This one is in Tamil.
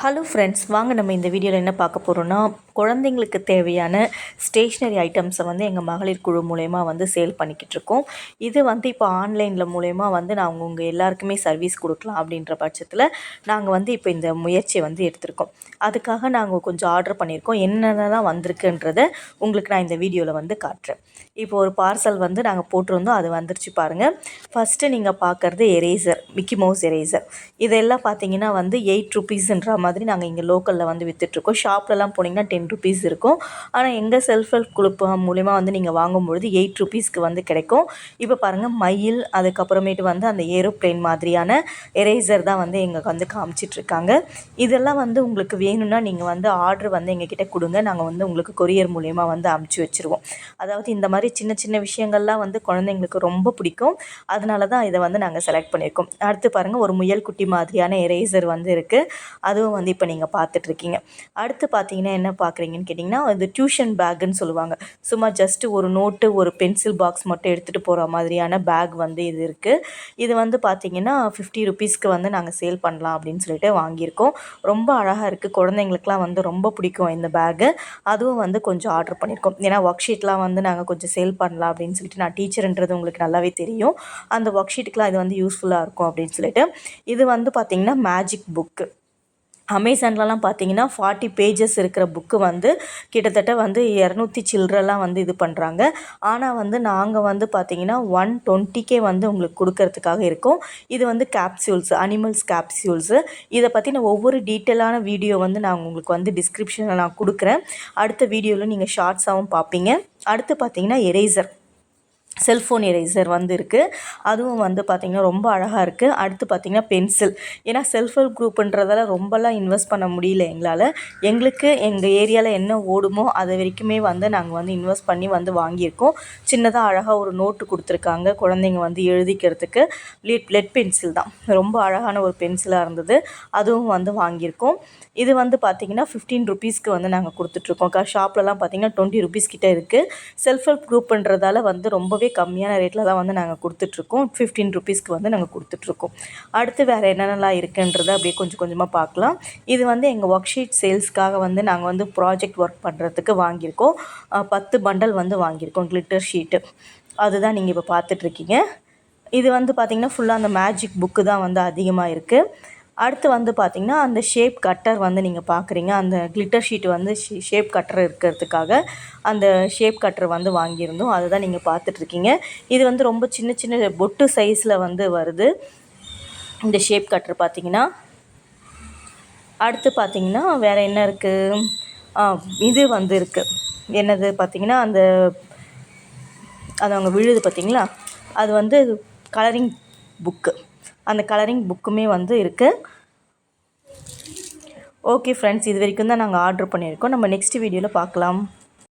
ஹலோ ஃப்ரெண்ட்ஸ் வாங்க நம்ம இந்த வீடியோவில் என்ன பார்க்க போகிறோன்னா குழந்தைங்களுக்கு தேவையான ஸ்டேஷ்னரி ஐட்டம்ஸை வந்து எங்கள் மகளிர் குழு மூலயமா வந்து சேல் பண்ணிக்கிட்டு இருக்கோம் இது வந்து இப்போ ஆன்லைனில் மூலயமா வந்து நாங்கள் உங்கள் எல்லாருக்குமே சர்வீஸ் கொடுக்கலாம் அப்படின்ற பட்சத்தில் நாங்கள் வந்து இப்போ இந்த முயற்சியை வந்து எடுத்திருக்கோம். அதுக்காக நாங்கள் கொஞ்சம் ஆர்டர் பண்ணியிருக்கோம். என்னென்னலாம் வந்திருக்குன்றதை உங்களுக்கு நான் இந்த வீடியோவில் வந்து காட்டுறேன். இப்போ ஒரு பார்சல் வந்து நாங்கள் போட்டிருந்தோம். அது வந்துருச்சு பாருங்கள் ஃபஸ்ட்டு நீங்கள் பார்க்குறது எரேசர் மிக்கி மவுஸ் எரேசர் இதெல்லாம் பார்த்தீங்கன்னா வந்து எயிட் ருபீஸ்ன்ற மாதிரி நாங்கள் இங்கே லோக்கலில் வந்து விற்றுட்ருக்கோம் ஷாப்லலாம் போனீங்கன்னா டென் ருபீஸ் இருக்கும். ஆனால் எங்கள் செல்ஃப் ஹெல்ப் குழுப்பு மூலிமா வந்து நீங்கள் வாங்கும்பொழுது எயிட் ருபீஸ்க்கு வந்து கிடைக்கும். இப்போ பாருங்கள் மயில் அதுக்கப்புறமேட்டு வந்து அந்த ஏரோப்ளேன் மாதிரியான எரேசர் தான் வந்து எங்களுக்கு வந்து காமிச்சிட்ருக்காங்க இதெல்லாம் வந்து உங்களுக்கு வேணும்னா நீங்கள் வந்து ஆர்டர் வந்து எங்ககிட்ட கொடுங்க. நாங்கள் வந்து உங்களுக்கு கொரியர் மூலயமா வந்து அமுச்சு வச்சுருவோம். அதாவது இந்த மாதிரி சின்ன சின்ன விஷயங்கள்லாம் வந்து குழந்தைங்களுக்கு ரொம்ப பிடிக்கும். அதனால தான் இதை வந்து நாங்கள் செலக்ட் பண்ணியிருக்கோம். அடுத்து பாருங்கள் ஒரு முயல் குட்டி மாதிரியான எரேசர் வந்து இருக்குது அதுவும் வந்து இப்போ நீங்கள் பார்த்துட்ருக்கீங்க அடுத்து பார்த்தீங்கன்னா என்ன பார்க்குறீங்கன்னு கேட்டிங்கன்னா இது டியூஷன் பேக்குன்னு சொல்லுவாங்க. சும்மா ஜஸ்ட்டு ஒரு நோட்டு ஒரு பென்சில் பாக்ஸ் மட்டும் எடுத்துகிட்டு போகிற மாதிரியான பேக் வந்து இது இருக்குது இது வந்து பார்த்திங்கன்னா ஃபிஃப்டி ருபீஸ்க்கு வந்து நாங்கள் சேல் பண்ணலாம் அப்படின்னு சொல்லிட்டு வாங்கியிருக்கோம். ரொம்ப அழகாக இருக்குது குழந்தைங்களுக்குலாம் வந்து ரொம்ப பிடிக்கும் இந்த பேக்கு அதுவும் வந்து கொஞ்சம் ஆர்டர் பண்ணியிருக்கோம். ஏன்னா ஒர்க் ஷீட்லாம் வந்து நாங்கள் கொஞ்சம் சேல் பண்ணலாம் அப்படின்னு சொல்லிட்டு நான் டீச்சர்ன்றது உங்களுக்கு நல்லாவே தெரியும். அந்த ஒர்க் ஷீட்டுக்கெலாம் இது வந்து யூஸ்ஃபுல்லாக இருக்கும் அப்படின்னு சொல்லிட்டு. இது வந்து பார்த்திங்கன்னா மேஜிக் புக்கு அமேசான்லலாம் பார்த்தீங்கன்னா ஃபார்ட்டி பேஜஸ் இருக்கிற புக்கு வந்து கிட்டத்தட்ட வந்து இரநூத்தி சில்லறலாம் வந்து இது பண்ணுறாங்க ஆனால் வந்து நாங்கள் வந்து பார்த்திங்கன்னா ஒன் டுவெண்ட்டிக்கே வந்து உங்களுக்கு கொடுக்கறதுக்காக இருக்கும். இது வந்து கேப்சியூல்ஸ் அனிமல்ஸ் கேப்சியூல்ஸு இதை பற்றின ஒவ்வொரு டீட்டெயிலான வீடியோ வந்து நான் உங்களுக்கு வந்து டிஸ்கிரிப்ஷனில் நான் கொடுக்குறேன். அடுத்த வீடியோவில் நீங்கள் ஷார்ட்ஸாகவும் பார்ப்பீங்க. அடுத்து பார்த்தீங்கன்னா எரேசர் செல்ஃபோன் எரேசர் வந்து இருக்குது அதுவும் வந்து பார்த்திங்கன்னா ரொம்ப அழகாக இருக்குது அடுத்து பார்த்திங்கன்னா பென்சில் ஏன்னா செல்ஃப் ஹெல்ப் குரூப்புன்றதால ரொம்பலாம் இன்வெஸ்ட் பண்ண முடியல எங்களால். எங்களுக்கு எங்கள் ஏரியாவில் என்ன ஓடுமோ அது வரைக்குமே வந்து நாங்கள் வந்து இன்வெஸ்ட் பண்ணி வந்து வாங்கியிருக்கோம். சின்னதாக அழகாக ஒரு நோட்டு கொடுத்துருக்காங்க குழந்தைங்க வந்து எழுதிக்கிறதுக்கு. லெட் லெட் பென்சில் தான். ரொம்ப அழகான ஒரு பென்சிலாக இருந்தது. அதுவும் வந்து வாங்கியிருக்கோம். இது வந்து பார்த்திங்கன்னா ஃபிஃப்டீன் ருபீஸ்க்கு வந்து நாங்கள் கொடுத்துட்ருக்கோம் க ஷாப்லலாம் பார்த்திங்கன்னா டுவெண்ட்டி ருபீஸ் கிட்டே இருக்குது செல்ஃப் ஹெல்ப் குரூப்புன்றதால வந்து ரொம்பவே கம்மியான ரேட்டில் தான் வந்து நாங்கள் கொடுத்துட்ருக்கோம். ஃபிஃப்டீன் ருபீஸ்க்கு வந்து நாங்கள் கொடுத்துட்ருக்கோம். அடுத்து வேறு என்னென்னலாம் இருக்குன்றதை அப்படியே கொஞ்சம் கொஞ்சமாக பார்க்கலாம். இது வந்து எங்கள் ஒர்க் ஷீட் சேல்ஸ்க்காக வந்து நாங்கள் வந்து ப்ராஜெக்ட் ஒர்க் பண்ணுறதுக்கு வாங்கியிருக்கோம். பத்து பண்டல் வந்து வாங்கியிருக்கோம் கிளிட்டர் ஷீட்டு அதுதான் நீங்கள் இப்போ பார்த்துட்ருக்கீங்க. இது வந்து பார்த்திங்கன்னா ஃபுல்லாக அந்த மேஜிக் புக்கு தான் வந்து அதிகமாக இருக்குது அடுத்து வந்து பார்த்திங்கன்னா அந்த ஷேப் கட்டர் வந்து நீங்கள் பார்க்குறீங்க. அந்த கிளிட்டர் ஷீட் வந்து ஷேப் கட்டர் இருக்கிறதுக்காக அந்த ஷேப் கட்டர் வந்து வாங்கியிருந்தோம். அதை தான் நீங்கள் பார்த்துட்ருக்கீங்க. இது வந்து ரொம்ப சின்ன சின்ன பொட்டு சைஸில் வந்து வருது. இந்த ஷேப் கட்டர் பார்த்திங்கன்னா. அடுத்து பார்த்திங்கன்னா வேறு என்ன இருக்குது இது வந்து இருக்குது என்னது பார்த்திங்கன்னா அந்த அது அவங்க விழுது பார்த்திங்களா? அது வந்து கலரிங் புக்கு அந்த கலரிங் புக்குமே வந்து இருக்குது ஓகே ஃப்ரெண்ட்ஸ் இது வரைக்கும் தான் நாங்கள் ஆர்டர் பண்ணியிருக்கோம். நம்ம நெக்ஸ்ட் வீடியோவில் பார்க்கலாம்.